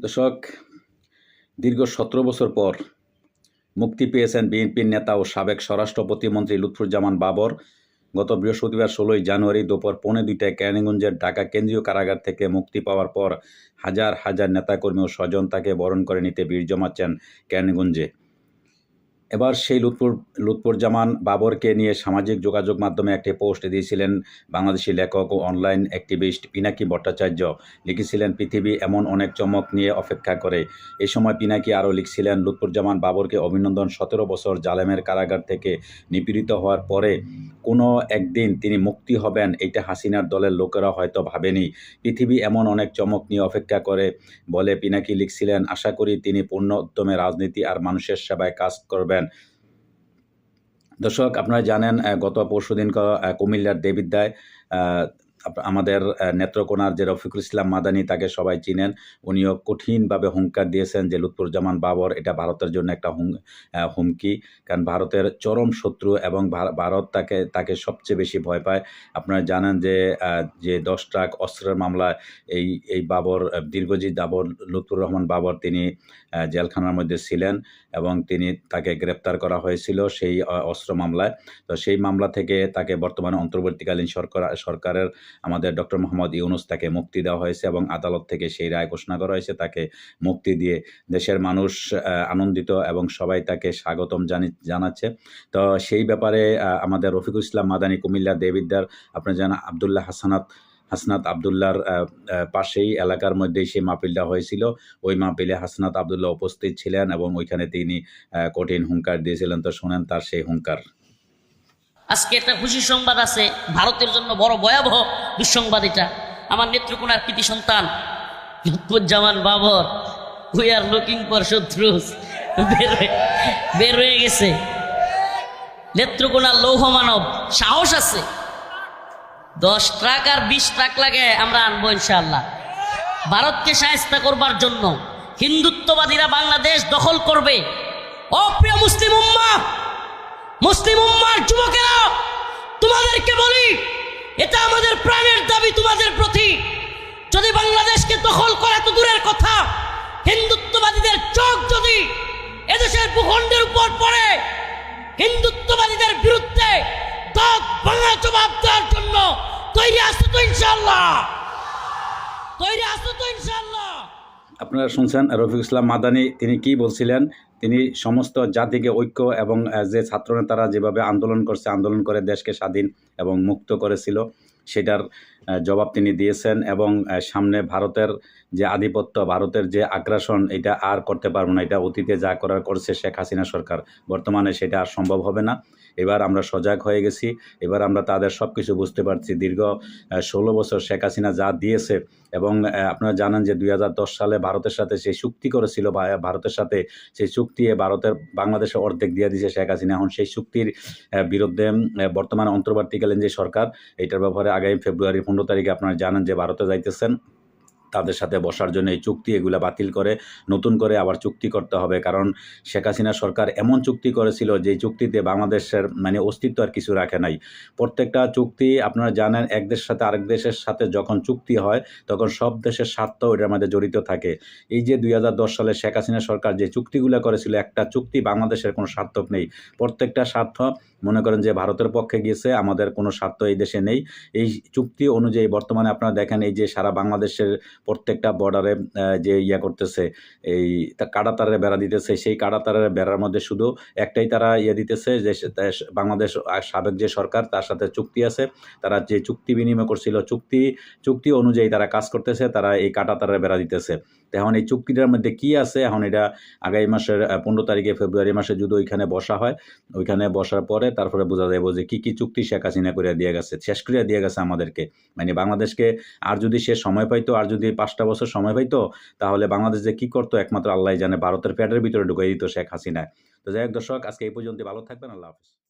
দর্শক, দীর্ঘ সতেরো বছর পর মুক্তি পেয়েছেন বিএনপির নেতা ও সাবেক স্বরাষ্ট্র প্রতিমন্ত্রী লুৎফুজ্জামান বাবর। গত বৃহস্পতিবার ষোলোই জানুয়ারি দুপুর পৌনে দুইটায় কেরানীগঞ্জের ঢাকা কেন্দ্রীয় কারাগার থেকে মুক্তি পাওয়ার পর হাজার হাজার নেতাকর্মী ও স্বজন তাকে বরণ করে নিতে ভিড় জমাচ্ছেন কেরানীগঞ্জে এবার সেই লুৎফুর লুৎফুজ্জামান বাবরকে নিয়ে সামাজিক যোগাযোগ মাধ্যমে একটি পোস্ট দিয়েছিলেন বাংলাদেশি লেখক ও অনলাইন অ্যাক্টিভিস্ট পিনাকি ভট্টাচার্য। লিখেছিলেন, পৃথিবী এমন অনেক চমক নিয়ে অপেক্ষা করে। এ সময় পিনাকি আরও লিখছিলেন লুৎফুজ্জামান বাবরকে অভিনন্দন, সতেরো বছর জালেমের কারাগার থেকে নিপীড়িত হওয়ার পরে কোনো একদিন তিনি মুক্তি হবেন এটা হাসিনার দলের লোকেরা হয়তো ভাবেনি। পৃথিবী এমন অনেক চমক নিয়ে অপেক্ষা করে, বলে পিনাকি লিখছিলেন, আশা করি তিনি পূর্ণ উদ্যমে রাজনীতি আর মানুষের সেবায় কাজ করবেন। দর্শক আপনারা জানেন গত পরশু দিন কুমিল্লার দেবিদ্যায় আমাদের নেত্রকোনার যে রফিকুল ইসলাম মাদানি, তাকে সবাই চিনেন। উনিও কঠিনভাবে হুঙ্কার দিয়েছেন যে লুৎফুজ্জামান বাবর এটা ভারতের জন্য একটা হুম হুমকি। কারণ ভারতের চরম শত্রু এবং ভারত তাকে তাকে সবচেয়ে বেশি ভয় পায়। আপনারা জানেন যে যে দশ ট্রাক অস্ত্রের মামলায় এই এই বাবর দীর্ঘজিৎ বাবর, লুৎফুর রহমান বাবর তিনি জেলখানার মধ্যে ছিলেন এবং তিনি তাকে গ্রেপ্তার করা হয়েছিল সেই অস্ত্র মামলায়। তো সেই মামলা থেকে তাকে বর্তমানে অন্তর্বর্তীকালীন সরকার, সরকারের আমাদের ডক্টর মোহাম্মদ ইউনুস তাকে মুক্তি দেওয়া হয়েছে এবং আদালত থেকে সেই রায় ঘোষণা করা হয়েছে। তাকে মুক্তি দিয়ে দেশের মানুষ আনন্দিত এবং সবাই তাকে স্বাগতম জানি, জানাচ্ছে। তো সেই ব্যাপারে আমাদের রফিকুল ইসলাম মাদানী কুমিল্লা দেবিদ্যার আপনার জানেন আবদুল্লাহ হাসানাত, হাসনাত আবদুল্লার পাশেই এলাকার মধ্যেই সেই মাহফিলটা হয়েছিল। ওই মাহফিলে হাসনাত আবদুল্লাহ উপস্থিত ছিলেন এবং ওইখানে তিনি কঠিন হুঙ্কার দিয়েছিলেন। তো শোনেন তার সেই হুঙ্কার। আজকে একটা খুশি সংবাদ আছে, ভারতের জন্য বড় ভয়াবহ দুঃসংবাদ এটা। আমার নেত্রকোনার কৃতি সন্তান, Lutfuzzaman Babar we are looking for শত্রুস, বের হয়ে গেছে। নেত্রকোনার লৌহ মানব, সাহস আছে। দশ ট্রাক আর বিশ ট্রাক লাগে, আমরা আনব ইনশাআল্লাহ। ভারতকে সাহায্য করবার জন্য হিন্দুত্ববাদীরা বাংলাদেশ দখল করবে। অপ্রিয় মুসলিম উম্মা মুসলিম উম্মার যুবকেরা, তোমাদেরকে বলি, এটা আমাদের প্রাণের দাবি, তোমাদের প্রতি। যদি বাংলাদেশকে দখল করা তো দূরের কথা, হিন্দুত্ববাদীদের চোখ যদি এদেশের ভূখণ্ডের উপর পড়ে, হিন্দুত্ববাদীদের বিরুদ্ধে দাঁত ভাঙা জবাব দেওয়ার জন্য তৈরি আসতো তো ইনশাল্লাহ তৈরি আসতো তো ইনশাল্লাহ আপনারা শুনছেন রফিক ইসলাম মাদানি। তিনি কি বলছিলেন? তিনি সমস্ত জাতিকে ঐক্য এবং যে ছাত্রনেতারা যেভাবে আন্দোলন করছে, আন্দোলন করে দেশকে স্বাধীন এবং মুক্ত করেছিল, সেটার জবাব তিনি দিয়েছেন এবং সামনে ভারতের যে আধিপত্য, ভারতের যে আগ্রাসন, এটা আর করতে পারব না। এটা অতীতে যা করার করছে শেখ হাসিনা সরকার। বর্তমানে সেটা আর সম্ভব হবে না। এবার আমরা সজাগ হয়ে গেছি। এবার আমরা তাদের সব কিছু বুঝতে পারছি। দীর্ঘ ষোলো বছর শেখ হাসিনা যা দিয়েছে এবং আপনারা জানেন যে দুই হাজার দশ সালে ভারতের সাথে সেই চুক্তি করেছিল ভারতের সাথে সেই চুক্তি ভারতের বাংলাদেশে অর্ধেক দিয়ে দিয়েছে শেখ হাসিনা। এখন সেই চুক্তির বিরুদ্ধে বর্তমানে অন্তর্বর্তীকালীন যে সরকার, এটার ব্যাপারে আগামী ফেব্রুয়ারি পনেরো তারিখে আপনারা জানেন যে ভারতে যাইতেছেন। তাদের সাথে বসার জন্য এই চুক্তি এগুলা বাতিল করে, নতুন করে আবার চুক্তি করতে হবে। কারণ শেখ হাসিনা সরকার এমন চুক্তি করেছিল যে চুক্তিতে বাংলাদেশের মানে অস্তিত্ব আর কিছু রাখে নাই। প্রত্যেকটা চুক্তি আপনারা জানেন, এক দেশের সাথে আরেক দেশের সাথে যখন চুক্তি হয়, তখন সব দেশের স্বার্থ এটার মধ্যে জড়িত থাকে। এই যে দুই হাজার দশ সালে শেখ হাসিনা সরকার যে চুক্তিগুলো করেছিল, একটা চুক্তি বাংলাদেশের কোনো স্বার্থ নেই। প্রত্যেকটা স্বার্থ মনে করেন যে ভারতের পক্ষে গিয়েছে, আমাদের কোনো স্বার্থ এই দেশে নেই। এই চুক্তি অনুযায়ী বর্তমানে আপনারা দেখেন এই যে সারা বাংলাদেশের প্রত্যেকটা বর্ডারে যে ইয়া করতেছে, এই তা কাটাতারের বেড়া দিতেছে। সেই কাটাতারের বেড়ার মধ্যে শুধু একটাই তারা ইয়ে দিতেছে যে বাংলাদেশ সাবেক যে সরকার, তার সাথে চুক্তি আছে। তারা যে চুক্তি বিনিময় করছিল, চুক্তি চুক্তি অনুযায়ী তারা কাজ করতেছে, তারা এই কাটাতারের বেড়া দিতেছে। এখন এই চুক্তিটার মধ্যে কি আছে? এখন এটা আগামী মাসের পনেরো তারিখে ফেব্রুয়ারি মাসে যদি ওইখানে বসা হয়, ওইখানে বসার পরে তারপরে বোঝা যাবে যে কি কি চুক্তি শেখ হাসিনা করে দিয়ে গেছে, শেষ করিয়া দিয়ে গেছে আমাদেরকে। মানে বাংলাদেশকে আর যদি সে সময় পাইতো, আর যদি পাঁচটা বছর সময় পাইতো, তাহলে বাংলাদেশ যে কি করতো, একমাত্র আল্লাহ জানে, ভারতের পেটের ভিতরে ঢুকাই দিত শেখ হাসিনা। তো যাই হোক দর্শক, আজকে এই পর্যন্ত ভালো থাকবেন, আল্লাহ হাফিজ।